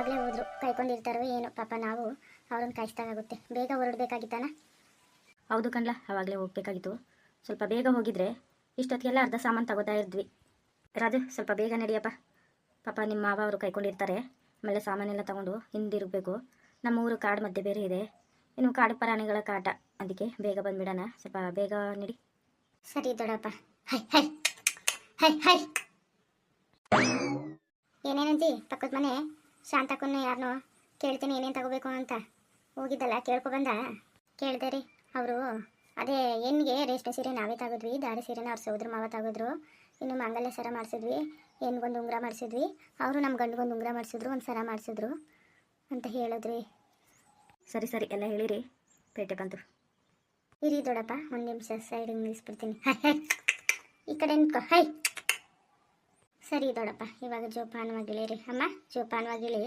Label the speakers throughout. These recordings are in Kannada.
Speaker 1: ಆವಾಗಲೇ ಹೋದ್ರು ಕಾಯ್ಕೊಂಡಿರ್ತಾರೋ ಏನೋ ಪಾಪ ನಾವು ಅವ್ರನ್ನ ಕಾಯಿಸ್ದಾಗುತ್ತೆ ಬೇಗ ಹೊರಡ್ಬೇಕಾಗಿತ್ತಾನ?
Speaker 2: ಹೌದು ಕಣ್ಲ ಆವಾಗಲೇ ಹೋಗ್ಬೇಕಾಗಿತ್ತು. ಸ್ವಲ್ಪ ಬೇಗ ಹೋಗಿದ್ರೆ ಇಷ್ಟೊತ್ತಿಗೆಲ್ಲ ಅರ್ಧ ಸಾಮಾನು ತಗೋತಾ ಇದ್ವಿ. ರಾಜು ಸ್ವಲ್ಪ ಬೇಗ ನಡಿಯಪ್ಪ. ಪಾಪ ನಿಮ್ಮ ಮಾವ ಅವರು ಕೈಕೊಂಡಿರ್ತಾರೆ. ಆಮೇಲೆ ಸಾಮಾನೆಲ್ಲ ತಗೊಂಡು ಹಿಂದಿರ್ಬೇಕು ನಮ್ಮ ಊರು ಕಾಡು ಮಧ್ಯೆ ಬೇರೆ ಇದೆ. ಇನ್ನು ಕಾಡು ಪ್ರಾಣಿಗಳ ಕಾಟ. ಅದಕ್ಕೆ ಬೇಗ ಬಂದ್ಬಿಡೋಣ. ಸ್ವಲ್ಪ ಬೇಗ ನಡಿ.
Speaker 1: ಸರಿ ದೊಡ್ಡಪ್ಪ. Hi hi. Hi hi. ಏನೇನಂತಿ ಪಕ್ಕದ ಮನೆ? ಶಾಂತಕ್ಕನ್ನ ಯಾರನ್ನೋ ಕೇಳ್ತೀನಿ ಏನೇನು ತಗೋಬೇಕು ಅಂತ ಹೋಗಿದ್ದಲ್ಲ ಕೇಳ್ಕೊ ಬಂದ? ಕೇಳ್ದೆ ರೀ. ಅವರು ಅದೇ ಹೆಣ್ಣಿಗೆ ರೇಷ್ಮೆ ಸೀರೆ ನಾವೇ ತಗೋದ್ವಿ ದಾರಿ ಸೀರೆನ ಅವ್ರು ಸೋದ್ರ ಮಾವ ತಗೋದ್ರು. ಇನ್ನು ಮಂಗಲ್ಯ ಸರ ಮಾಡಿಸಿದ್ವಿ ಹೆಣ್ಗೊಂದು ಉಂಗುರ ಮಾಡಿಸಿದ್ವಿ. ಅವರು ನಮ್ಮ ಗಂಡಗೊಂದು ಉಂಗುರ ಮಾಡಿಸಿದ್ರು ಒಂದು ಸರ ಮಾಡಿಸಿದ್ರು ಅಂತ ಹೇಳಿದ್ರಿ.
Speaker 2: ಸರಿ ಸರಿ ಎಲ್ಲ ಹೇಳಿರಿ. ಪೇಟೆ ಬಂತು.
Speaker 1: ಇರಿ ದೊಡ್ಡಪ್ಪ ಒಂದು ನಿಮಿಷ ಸೈಡಿಗೆ ನಿಲ್ಲಿಸ್ಬಿಡ್ತೀನಿ. ಈ ಕಡೆ ನಿಂತ್ಕೊ. ಹೈ. ಸರಿ ದೊಡಪ್ಪ ಇವಾಗ ಜೋಪಾನವಾಗಿಳಿರಿ. ಅಮ್ಮ, ಜೋಪಾನವಾಗಿಳಿ.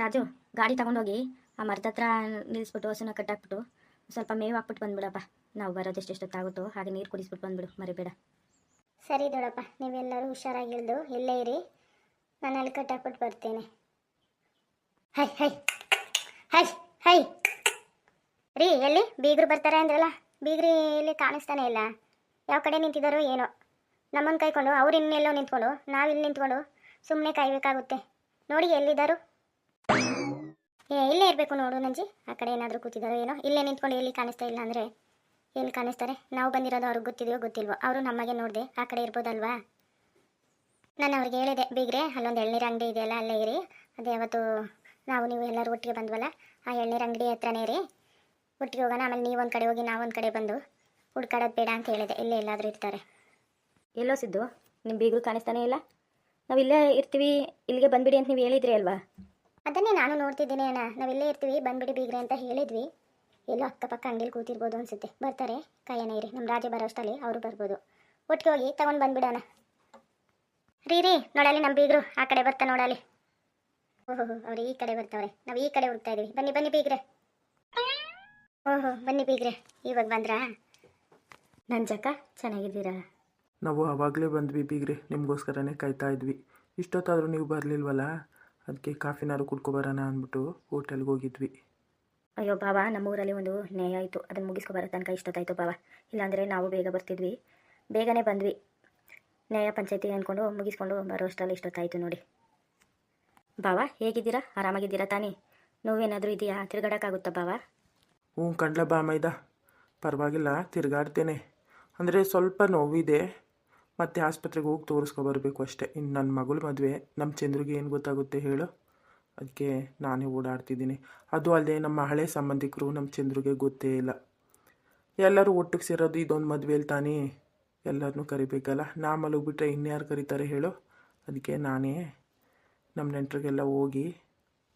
Speaker 2: ರಾಜು, ಗಾಡಿ ತಗೊಂಡೋಗಿ ಆ ಮರದ ಹತ್ರ ನಿಲ್ಲಿಸ್ಬಿಟ್ಟು ಹಸುನ ಕಟ್ಟಾಕ್ಬಿಟ್ಟು ಸ್ವಲ್ಪ ಮೇವು ಹಾಕ್ಬಿಟ್ಟು ಬಂದ್ಬಿಡಪ್ಪ. ನಾವು ಬರೋದು ಎಷ್ಟೆಷ್ಟೊತ್ತಾಗುತ್ತೋ ಹಾಗೆ ನೀರು ಕುಡಿಸ್ಬಿಟ್ಟು ಬಂದ್ಬಿಡು, ಮರಿಬೇಡ.
Speaker 1: ಸರಿ ದೊಡಪ್ಪ ನೀವೆಲ್ಲರೂ ಹುಷಾರಾಗಿ ಇಳ್ದು ಇಲ್ಲೇ ಇರಿ. ನಾನು ಅಲ್ಲಿ ಕಟ್ಟಾಕ್ಬಿಟ್ಟು ಬರ್ತೇನೆ. Hi hi hi hi. ರೀ, ಎಲ್ಲಿ ಬೀಗರು ಬರ್ತಾರೆ ಅಂದ್ರಲ್ಲ, ಬೀಗ್ರಿ ಇಲ್ಲಿ ಕಾಣಿಸ್ತಾನೆ ಇಲ್ಲ. ಯಾವ ಕಡೆ ನಿಂತಿದ್ದಾರೋ ಏನೋ. ನಮ್ಮನ್ನು ಕೈಕೊಂಡು, ಅವ್ರು ಇನ್ನೆಲ್ಲೋ ನಿಂತ್ಕೊಂಡು, ನಾವು ಇಲ್ಲಿ ನಿಂತ್ಕೊಂಡು ಸುಮ್ಮನೆ ಕಾಯ್ಬೇಕಾಗುತ್ತೆ. ನೋಡಿ ಎಲ್ಲಿದ್ದಾರು ಏ, ಇಲ್ಲೇ ಇರಬೇಕು ನೋಡು, ನಂಜಿ. ಆ ಕಡೆ ಏನಾದರೂ ಕೂತಿದ್ದಾರೋ ಏನೋ. ಇಲ್ಲೇ ನಿಂತ್ಕೊಂಡು ಎಲ್ಲಿ ಕಾಣಿಸ್ತಾ ಇಲ್ಲ ಅಂದರೆ ಎಲ್ಲಿ ಕಾಣಿಸ್ತಾರೆ? ನಾವು ಬಂದಿರೋದು ಅವ್ರಿಗೆ ಗೊತ್ತಿದೆಯೋ ಗೊತ್ತಿಲ್ವೋ? ಅವರು ನಮಗೆ ನೋಡಿದೆ, ಆ ಕಡೆ ಇರ್ಬೋದಲ್ವಾ? ನಾನು ಅವ್ರಿಗೆ ಹೇಳಿದೆ, ಬೀಗ್ರೆ, ಅಲ್ಲೊಂದು ಎಳ್ನೀರು ಅಂಗಡಿ ಇದೆಯಲ್ಲ, ಅಲ್ಲೇ ಇರಿ. ಅದೇ ಅವತ್ತು ನಾವು, ನೀವು ಎಲ್ಲರೂ ಒಟ್ಟಿಗೆ ಬಂದ್ವಲ್ಲ, ಆ ಎಳ್ನೀರು ಅಂಗಡಿ ಹತ್ರನೇ ಇರಿ. ಒಟ್ಟಿಗೆ ಹೋಗೋಣ, ಆಮೇಲೆ ನೀವೊಂದು ಕಡೆ ಹೋಗಿ ನಾವೊಂದು ಕಡೆ ಬಂದು ಹುಡ್ಕಾಡೋದು ಬೇಡ ಅಂತ ಹೇಳಿದೆ. ಇಲ್ಲೇ ಎಲ್ಲಾದರೂ ಇರ್ತಾರೆ.
Speaker 2: ಎಲ್ಲೋ ಸಿದ್ದು? ನಿಮ್ಮ ಬೀಗರು ಕಾಣಿಸ್ತಾನೆ ಇಲ್ಲ? ನಾವು ಇಲ್ಲೇ ಇರ್ತೀವಿ, ಇಲ್ಲಿಗೆ ಬಂದ್ಬಿಡಿ ಅಂತ ನೀವು ಹೇಳಿದ್ರಿ ಅಲ್ವಾ?
Speaker 1: ಅದನ್ನೇ ನಾನು ನೋಡ್ತಿದ್ದೀನಿ ಅಣ್ಣ. ನಾವಿಲ್ಲೇ ಇರ್ತೀವಿ, ಬಂದ್ಬಿಡಿ ಬೀಗ್ರೆ ಅಂತ ಹೇಳಿದ್ವಿ. ಎಲ್ಲೋ ಅಕ್ಕಪಕ್ಕ ಅಂಗಡಿಲಿ ಕೂತಿರ್ಬೋದು ಅನ್ಸುತ್ತೆ. ಬರ್ತಾರೆ, ಕಾಯನ ಇರಿ. ನಮ್ಮ ರಾಜ ಬರೋ ಅಷ್ಟರಲ್ಲಿ ಅವರು ಬರ್ಬೋದು. ಒಟ್ಟಿಗೆ ಹೋಗಿ ತಗೊಂಡು ಬಂದ್ಬಿಡೋಣ ರೀ ರೀ ನೋಡಲಿ ನಮ್ಮ ಬೀಗರು. ಆ ಕಡೆ ಬರ್ತಾ ನೋಡಲಿ ಓಹೋ ಅವ್ರು ಈ ಕಡೆ ಬರ್ತಾವ್ರೆ. ನಾವು ಈ ಕಡೆ ಹುಡ್ತಾ ಇದೀವಿ. ಬನ್ನಿ ಬನ್ನಿ ಬೀಗ್ರೆ. ಓಹೋ, ಬನ್ನಿ ಬೀಗ್ರೆ. ಇವಾಗ ಬಂದ್ರಾ?
Speaker 2: ಜಕ್ಕ, ಚೆನ್ನಾಗಿದ್ದೀರಾ?
Speaker 3: ನಾವು ಆವಾಗಲೇ ಬಂದ್ವಿ ಬೀಗ್ರೆ ನಿಮಗೋಸ್ಕರನೇ ಕಾಯ್ತಾ ಇದ್ವಿ. ಇಷ್ಟೊತ್ತಾದರೂ ನೀವು ಬರಲಿಲ್ವಲ್ಲ ಅದಕ್ಕೆ ಕಾಫಿನಾರು ಕುಡ್ಕೊಬರೋಣ ಅಂದ್ಬಿಟ್ಟು ಹೋಟೆಲ್ಗೆ ಹೋಗಿದ್ವಿ.
Speaker 2: ಅಯ್ಯೋ ಬಾಬಾ ನಮ್ಮೂರಲ್ಲಿ ಒಂದು ನ್ಯಾಯ ಆಯಿತು. ಅದನ್ನು ಮುಗಿಸ್ಕೊ ಬರೋ ತನಕ ಇಷ್ಟೊತ್ತಾಯಿತು ಬಾಬಾ ಇಲ್ಲಾಂದರೆ ನಾವು ಬೇಗ ಬರ್ತಿದ್ವಿ. ಬೇಗನೆ ಬಂದ್ವಿ. ನ್ಯಾಯ ಪಂಚಾಯತಿ ಅಂದ್ಕೊಂಡು ಮುಗಿಸ್ಕೊಂಡು ಬರೋ ಅಷ್ಟರಲ್ಲಿ ಇಷ್ಟೊತ್ತಾಯಿತು ನೋಡಿ. ಬಾಬಾ ಹೇಗಿದ್ದೀರಾ? ಆರಾಮಾಗಿದ್ದೀರಾ ತಾನೇ? ನೋವೇನಾದರೂ ಇದೆಯಾ? ತಿರ್ಗಾಡೋಕ್ಕಾಗುತ್ತಾ ಬಾಬಾ
Speaker 3: ಹ್ಞೂ ಕಂಡ್ಲ ಬಾ ಮೈದ ಪರವಾಗಿಲ್ಲ ತಿರುಗಾಡ್ತೇನೆ. ಅಂದರೆ ಸ್ವಲ್ಪ ನೋವಿದೆ. ಮತ್ತೆ ಆಸ್ಪತ್ರೆಗೆ ಹೋಗಿ ತೋರಿಸ್ಕೊ ಬರಬೇಕು ಅಷ್ಟೇ. ಇನ್ನು ನನ್ನ ಮಗಳು ಮದುವೆ, ನಮ್ಮ ಚಂದ್ರಿಗೆ ಏನು ಗೊತ್ತಾಗುತ್ತೆ ಹೇಳು. ಅದಕ್ಕೆ ನಾನೇ ಓಡಾಡ್ತಿದ್ದೀನಿ. ಅದು ಅಲ್ಲದೆ ನಮ್ಮ ಹಳೆ ಸಂಬಂಧಿಕರು ನಮ್ಮ ಚಂದ್ರಿಗೆ ಗೊತ್ತೇ ಇಲ್ಲ. ಎಲ್ಲರೂ ಒಟ್ಟಿಗೆ ಸೇರೋದು ಇದೊಂದು ಮದುವೆಯಲ್ಲಿ ತಾನೇ ಎಲ್ಲರನ್ನೂ ಕರಿಬೇಕಲ್ಲ? ನಾ ಮಲಗಿಬಿಟ್ರೆ ಇನ್ಯಾರು ಕರೀತಾರೆ ಹೇಳು. ಅದಕ್ಕೆ ನಾನೇ ನಮ್ಮ ನೆಂಟರಿಗೆಲ್ಲ ಹೋಗಿ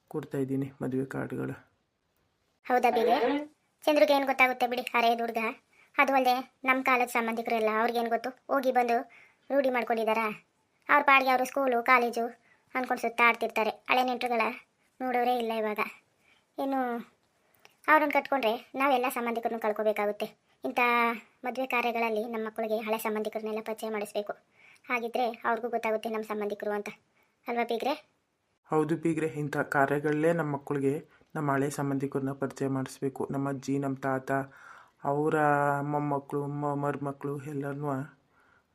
Speaker 3: ಕೊಡ್ತಾಯಿದ್ದೀನಿ ಮದುವೆ ಕಾರ್ಡ್ಗಳು.
Speaker 1: ಹೌದಾ ಬಿಡಿ? ಚಂದ್ರಿಗೆ ಏನು ಗೊತ್ತಾಗುತ್ತೆ ಬಿಡಿ ಅರೇ ಹುಡುಗ ಅದು ಅಲ್ಲದೆ ನಮ್ಮ ಕಾಲದ ಸಂಬಂಧಿಕರೆಲ್ಲ ಅವ್ರಿಗೇನು ಗೊತ್ತು? ಹೋಗಿ ಬಂದು ರೂಢಿ ಮಾಡ್ಕೊಂಡಿದ್ದಾರಾ ಅವ್ರ ಪಾಡಿಗೆ ಅವರು ಸ್ಕೂಲು ಕಾಲೇಜು ಅಂದ್ಕೊಂಡು ಸುತ್ತಾಡ್ತಿರ್ತಾರೆ ಹಳೆ ನೆಂಟರುಗಳ ನೋಡೋರೇ ಇಲ್ಲ ಇವಾಗ. ಇನ್ನು ಅವ್ರನ್ನ ಕಟ್ಕೊಂಡ್ರೆ ನಾವೆಲ್ಲ ಸಂಬಂಧಿಕರನ್ನು ಕಳ್ಕೊಬೇಕಾಗುತ್ತೆ. ಇಂಥ ಮದುವೆ ಕಾರ್ಯಗಳಲ್ಲಿ ನಮ್ಮ ಮಕ್ಕಳಿಗೆ ಹಳೆ ಸಂಬಂಧಿಕರನ್ನೆಲ್ಲ ಪರಿಚಯ ಮಾಡಿಸ್ಬೇಕು. ಹಾಗಿದ್ರೆ ಅವ್ರಿಗೂ ಗೊತ್ತಾಗುತ್ತೆ ನಮ್ಮ ಸಂಬಂಧಿಕರು ಅಂತ. ಅಲ್ವಾ ಬೀಗ್ರೆ
Speaker 3: ಹೌದು ಬೀಗ್ರೆ ಇಂಥ ಕಾರ್ಯಗಳಲ್ಲೇ ನಮ್ಮ ಮಕ್ಕಳಿಗೆ ನಮ್ಮ ಹಳೆ ಸಂಬಂಧಿಕರನ್ನ ಪರಿಚಯ ಮಾಡಿಸ್ಬೇಕು. ನಮ್ಮ ಅಜ್ಜಿ, ನಮ್ಮ ತಾತ ಅವರ ಮೊಮ್ಮಕ್ಕಳು ಮರುಮಕ್ಕಳು ಎಲ್ಲರನ್ನೂ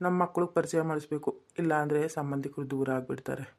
Speaker 3: ನಮ್ಮ ಮಕ್ಳಿಗೆ ಪರಿಚಯ ಮಾಡಿಸ್ಬೇಕು. ಇಲ್ಲಾಂದರೆ ಸಂಬಂಧಿಕರು ದೂರ ಆಗಿಬಿಡ್ತಾರೆ.